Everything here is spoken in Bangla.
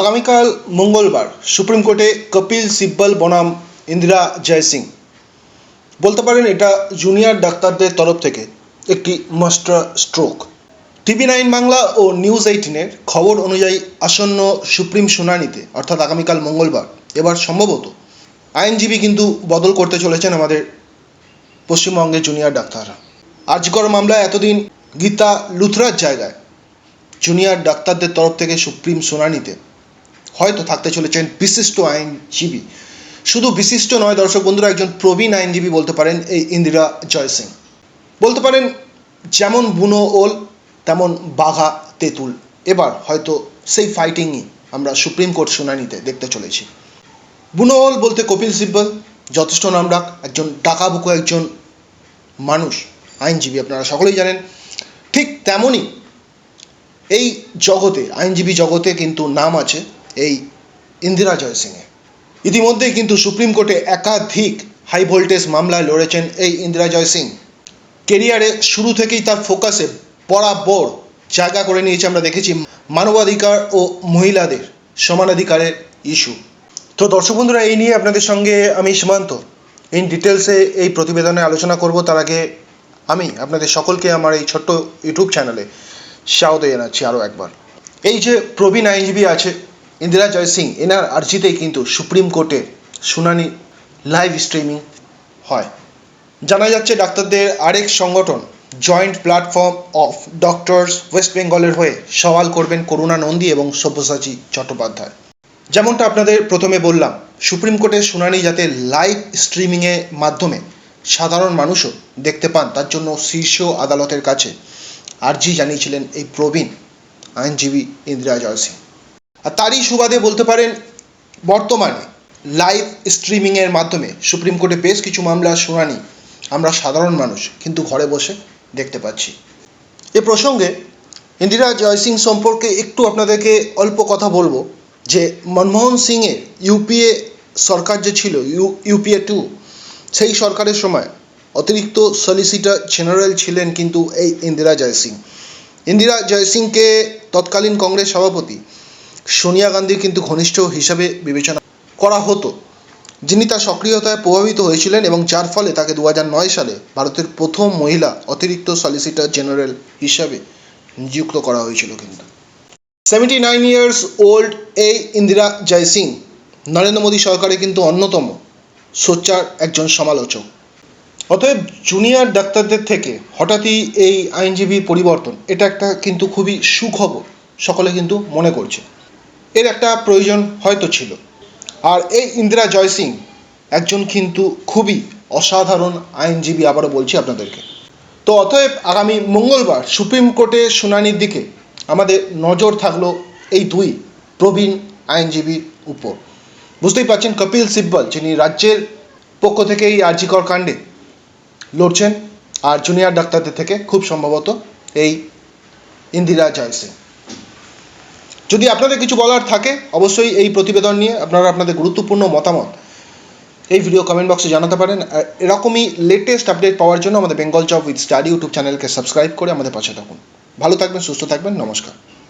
আগামীকাল মঙ্গলবার সুপ্রিম কোর্টে কপিল সিব্বল বনাম ইন্দিরা জয়সিং বলতে পারেন এটা জুনিয়র ডাক্তারদের তরফ থেকে একটি master stroke TV nine Bangla ও নিউজ এইটিনের খবর অনুযায়ী আসন্ন সুপ্রিম শুনানিতে, অর্থাৎ আগামীকাল মঙ্গলবার, এবার সম্ভবত আইনজীবী কিন্তু বদল করতে চলেছেন আমাদের পশ্চিমবঙ্গের জুনিয়র ডাক্তাররা। আজকর মামলায় এতদিন গীতা লুথরার জায়গায় জুনিয়র ডাক্তারদের তরফ থেকে সুপ্রিম শুনানিতে হয়তো থাকতে চলেছেন বিশিষ্ট আইনজীবী। শুধু বিশিষ্ট নয়, দর্শক বন্ধুরা, একজন প্রবীণ আইনজীবী বলতে পারেন এই ইন্দিরা জয় সিং। বলতে পারেন, যেমন বুনো ওল, তেমন বাঘা তেঁতুল। এবার হয়তো সেই ফাইটিংই আমরা সুপ্রিম কোর্ট শুনানিতে দেখতে চলেছি। বুনো ওল বলতে কপিল সিব্বল, যথেষ্ট নামডাক একজন ডাকাবুকো একজন মানুষ, আইনজীবী আপনারা সকলেই জানেন। ঠিক তেমনই এই জগতে, আইনজীবী জগতে কিন্তু নাম আছে। এই ইন্দিরা জয় সিংয়ে। ইতিমধ্যেই কিন্তু সুপ্রিম কোর্টে একাধিক হাই ভোল্টেজ মামলায় লড়েছেন এই ইন্দিরা জয় সিং। কেরিয়ারে শুরু থেকেই তার ফোকাসে বরাবর জায়গা করে নিয়েছে আমরা দেখেছি মানবাধিকার ও মহিলাদের সমানাধিকারের ইস্যু তো দর্শক বন্ধুরা, এই নিয়ে আপনাদের সঙ্গে আমি সীমান্ত। ইন ডিটেলসে এই প্রতিবেদনে আলোচনা করব। তার আগে আমি আপনাদের সকলকে আমার এই ছোট্ট ইউটিউব চ্যানেলে স্বাগত জানাচ্ছি আরও একবার। এই যে প্রবীণ আইনজীবী আছে ইন্দিরা জয় সিং, এনার আর্জিতেই কিন্তু সুপ্রিম কোর্টে শুনানি লাইভ স্ট্রিমিং হয়। জানা যাচ্ছে, ডাক্তারদের আরেক সংগঠন joint platform of doctors west বেঙ্গলের হয়ে সওয়াল করবেন করুণা নন্দী এবং সব্যসাচী চট্টোপাধ্যায়। যেমনটা আপনাদের প্রথমে বললাম, সুপ্রিম কোর্টের শুনানি যাতে লাইভ স্ট্রিমিংয়ের মাধ্যমে সাধারণ মানুষও দেখতে পান, তার জন্য শীর্ষ আদালতের কাছে আর্জি জানিয়েছিলেন এই প্রবীণ আইনজীবী ইন্দিরা জয় সিং। আর তারই সুবাদে বলতে পারেন, বর্তমানে লাইভ স্ট্রিমিংয়ের মাধ্যমে সুপ্রিম কোর্টে বেশ কিছু মামলার শুনানি আমরা সাধারণ মানুষ কিন্তু ঘরে বসে দেখতে পাচ্ছি। এ প্রসঙ্গে ইন্দিরা জয় সিং সম্পর্কে একটু আপনাদেরকে অল্প কথা বলব যে মনমোহন সিংয়ের ইউপিএ সরকার যে ছিল ইউ ইউপিএ টু সেই সরকারের সময় অতিরিক্ত সলিসিটর জেনারেল ছিলেন কিন্তু এই ইন্দিরা জয় সিং। ইন্দিরা জয় সিংকে তৎকালীন কংগ্রেস সভাপতি সোনিয়া গান্ধীর কিন্তু ঘনিষ্ঠ হিসাবে বিবেচনা করা হতো। যিনি তার সক্রিয়তায় প্রভাবিত হয়েছিলেন এবং যার ফলে তাকে দু নয় সালে ভারতের প্রথম মহিলা অতিরিক্ত সলিসিটর জেনারেল হিসাবে নিযুক্ত করা হয়েছিল কিন্তু। সেভেন্টি নাইন ইয়ার্স ওল্ড এই ইন্দিরা জয় সিং, নরেন্দ্র মোদী সরকারের কিন্তু অন্যতম সোচ্চার একজন সমালোচক। অতএব জুনিয়র ডাক্তারদের থেকে হঠাৎই এই আইনজীবীর পরিবর্তন, এটা একটা কিন্তু খুবই সুখবর, সকলে কিন্তু মনে করছে। এর একটা প্রয়োজন হয়তো ছিল। আর এই ইন্দিরা জয় সিং একজন কিন্তু খুবই অসাধারণ আইনজীবী আবারও বলছি আপনাদেরকে। তো অতএব আগামী মঙ্গলবার সুপ্রিম কোর্টে শুনানির দিকে আমাদের নজর থাকল এই দুই প্রবীণ আইনজীবীর উপর। বুঝতেই পারছেন কপিল সিব্বল, যিনি রাজ্যের পক্ষ থেকে এই আর্জিকর কাণ্ডে লড়ছেন, আর জুনিয়র ডাক্তারদের থেকে খুব সম্ভবত এই ইন্দিরা জয় সিং। যদি আপনাদের কিছু বলার থাকে, অবশ্যই এই প্রতিবেদন নিয়ে আপনারা আপনাদের গুরুত্বপূর্ণ মতামত এই ভিডিও কমেন্ট বক্সে জানাতে পারেন। এরকমই লেটেস্ট আপডেট পাওয়ার জন্য আমাদের Bengal job with study YouTube চ্যানেলকে সাবস্ক্রাইব করে আমাদের পাশে থাকুন। ভালো থাকবেন, সুস্থ থাকবেন, নমস্কার।